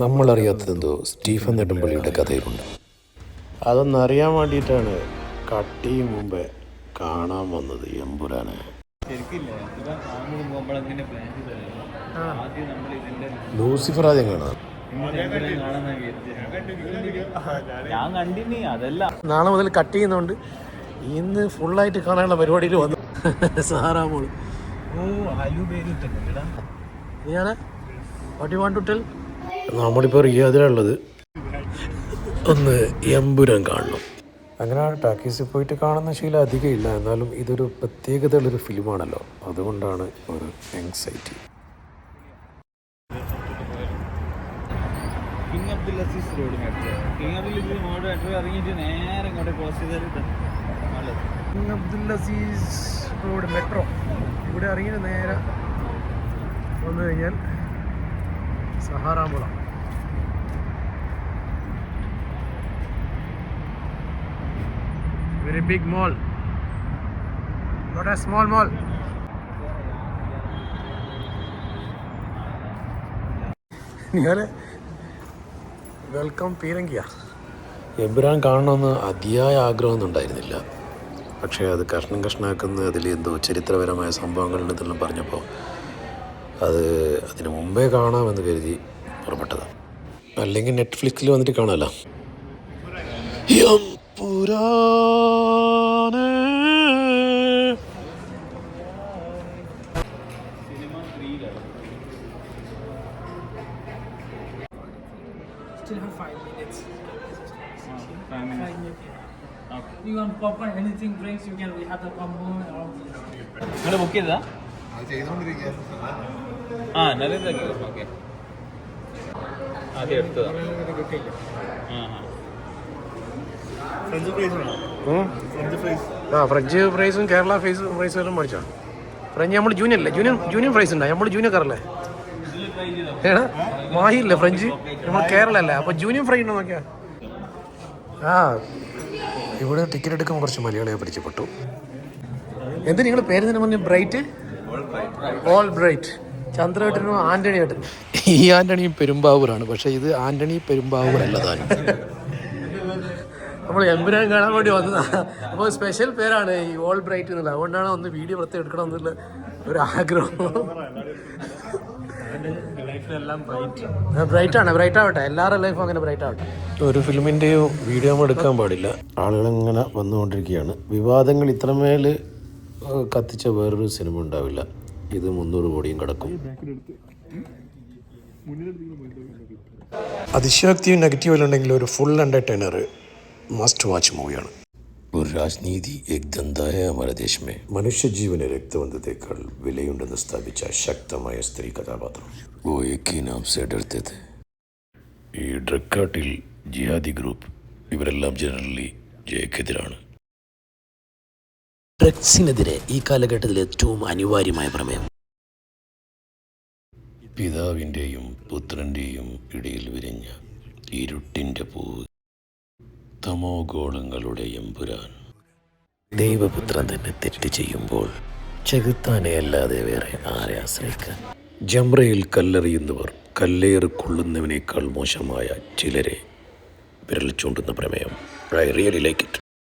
നമ്മളറിയാത്തതെന്തോ Stephen നെടുമ്പള്ളിയുടെ കഥയിലുണ്ട്. അതൊന്നറിയാൻ വേണ്ടിയിട്ടാണ് കട്ടി മുമ്പേ കാണാൻ വന്നത് എമ്പുരാനെ. നമ്മൾ ലൂസിഫർ ആദ്യം കാണാം. കാണാൻ ഞാൻ കണ്ടിനി അതല്ല. നാളെ മുതൽ കട്ട് ചെയ്യുന്നതുകൊണ്ട് ഇന്ന് ഫുള്ളായിട്ട് കാണാനുള്ള പരിപാടിയിൽ വന്നു. സാറാമോൾ ഓ അലു പേര് നീയാണ് what you want to tell നമ്മളിപ്പോൾ റിയാദിലുള്ളത് ഒന്ന് എമ്പുരം കാണണം. അങ്ങനെ ടാക്കീസിൽ പോയിട്ട് കാണുന്ന ശീലം അധികം ഇല്ല. എന്നാലും ഇതൊരു പ്രത്യേകതയുള്ളൊരു ഫിലിമാണല്ലോ. അതുകൊണ്ടാണ് ഒരു എങ്സൈറ്റി King Abdul Aziz Road metro King Abdul Aziz Road metro ഇറങ്ങിയിട്ട് നേരെ ഇങ്ങോട്ട് ക്രോസ് ചെയ്താൽ നല്ലത്. King Abdul Aziz Road metro ഇവിടെ ഇറങ്ങി നേരെ വന്നു കഴിഞ്ഞാൽ സഹാറാമുള very big mall not small mall ഞാൻ വെൽക്കം പീരങ്കിയ. എബ്രാൻ കാണണമെന്ന് അതിയായ ആഗ്രഹമൊന്നും ഉണ്ടായിരുന്നില്ല പക്ഷേ അത് കഷ്ണം കഷ്ണാക്കുന്ന അതിൽ എന്തോ ചരിത്രപരമായ സംഭവങ്ങളുണ്ടെന്നെല്ലാം പറഞ്ഞപ്പോൾ അത് അതിന് മുമ്പേ കാണാമെന്ന് കരുതി പുറപ്പെട്ടതാണ്. അല്ലെങ്കിൽ നെറ്റ്ഫ്ലിക്സിൽ വന്നിട്ട് കാണാമല്ലോ. എമ്പുരാനേ സിനിമ ത്രീയിലാണ് Still have five minutes. Family You want popcorn, anything, drinks, you can, we have the combo and all. നിങ്ങൾ ബുക്ക് ചെയ്തതാ ആ നരേന്ദ്ര ഓക്കെ. ആദ്യം എടുത്തതാ. ആ ആ. ആ ഫ്രഞ്ച് ഫ്രൈസും കേരള ഫേസ് ഫ്രൈസും എല്ലാം മേടിച്ചോ? ഫ്രഞ്ച് നമ്മൾ ജൂനിയർ അല്ലേ ജൂനിയർ ജൂനിയർ ഫ്രൈസ് ഉണ്ടായി നമ്മൾ ജൂനിയർ കറല്ലേ ഇതിൽ ട്രൈ ചെയ്തോ ഏടാ മാഹില്ലേ ഫ്രഞ്ച്. നമ്മൾ കേരള അല്ലേ? അപ്പോൾ ജൂനിയർ ഫ്രൈ ഉണ്ടോ നോക്കിയാ? ആ. ഇവിടെ ടിക്കറ്റ് എടുക്കുമ്പോൾ കുറച്ച് മലയാളിയെ പരിചയപ്പെട്ടു. എന്ത് നിങ്ങൾ പേര് തന്നെ പറഞ്ഞു? ബ്രൈറ്റ് ഓൾ ബ്രൈറ്റ് ചന്ദ്രേട്ടനും ആന്റണി ഈ ആന്റണി പെരുമ്പാവൂരാണ് പക്ഷെ ഇത് ആന്റണി പെരുമ്പാവൂർ അല്ലതാണ് നമ്മൾ എമ്പുരാൻ കാണാൻ വേണ്ടി വന്നതാണ് അപ്പോൾ സ്പെഷ്യൽ പേരാണ് ഈ ഓൾ ബ്രൈറ്റ് എന്നുള്ളത് അതുകൊണ്ടാണ് ഒന്ന് വീഡിയോ വൃത്തി എടുക്കണം എന്നുള്ള ഒരു ആഗ്രഹം. ബ്രൈറ്റ് ആണ് ബ്രൈറ്റ് ആവട്ടെ. എല്ലാവരുടെ ലൈഫും അങ്ങനെ ബ്രൈറ്റ് ആവട്ടെ. ഒരു ഫിലിമിന്റെയോ വീഡിയോ എടുക്കാൻ പാടില്ല. ആളുകൾ ഇങ്ങനെ വന്നുകൊണ്ടിരിക്കുകയാണ്. വിവാദങ്ങൾ ഇത്രമേൽ കത്തിച്ച വേറൊരു സിനിമ ഉണ്ടാവില്ല. ഇത് മുന്നൂറ് കോടിയും കടക്കും. അതിശയോക്തിയും നെഗറ്റീവ് ഉണ്ടെങ്കിൽ ഒരു ഫുൾ എന്റർടൈനർ മസ്റ്റ് വാച്ച് മൂവിയാണ് ഒരു രാജ്നീതി ഏകദന്തായ അമരദേശമേ. മനുഷ്യജീവന് രക്തബന്ധത്തെക്കാൾ വിലയുണ്ടെന്ന് സ്ഥാപിച്ച ശക്തമായ സ്ത്രീ കഥാപാത്രം. ഓ എക്കി നാം സേടെടുത്തത് ഈ ഡ്രക്കാട്ടിൽ ജിഹാദി ഗ്രൂപ്പ് ഇവരെല്ലാം ജനറലി ജയക്കെതിരാണ്. ഡ്രഗ്സിനെതിരെ ഈ കാലഘട്ടത്തിൽ ഏറ്റവും അനിവാര്യമായ പ്രമേയം. പിതാവിന്റെയും പുത്രന്റെയും ഇടയിൽ വിരിഞ്ഞ ഇരുട്ടിന്റെ പൂവ്. തമോഗോളങ്ങളുടെ എമ്പുരാൻ. ദൈവപുത്രൻ തന്നെ തെറ്റ് ചെയ്യുമ്പോൾ ചെകുത്താനെ അല്ലാതെ വേറെ ആരെ ആശ്രയിക്കാൻ? ജംറയിൽ കല്ലെറിയുന്നവർ കല്ലേറ് കൊള്ളുന്നവനേക്കാൾ മോശമായ ചിലരെ വിരൽ ചൂണ്ടുന്ന പ്രമേയം. I really like it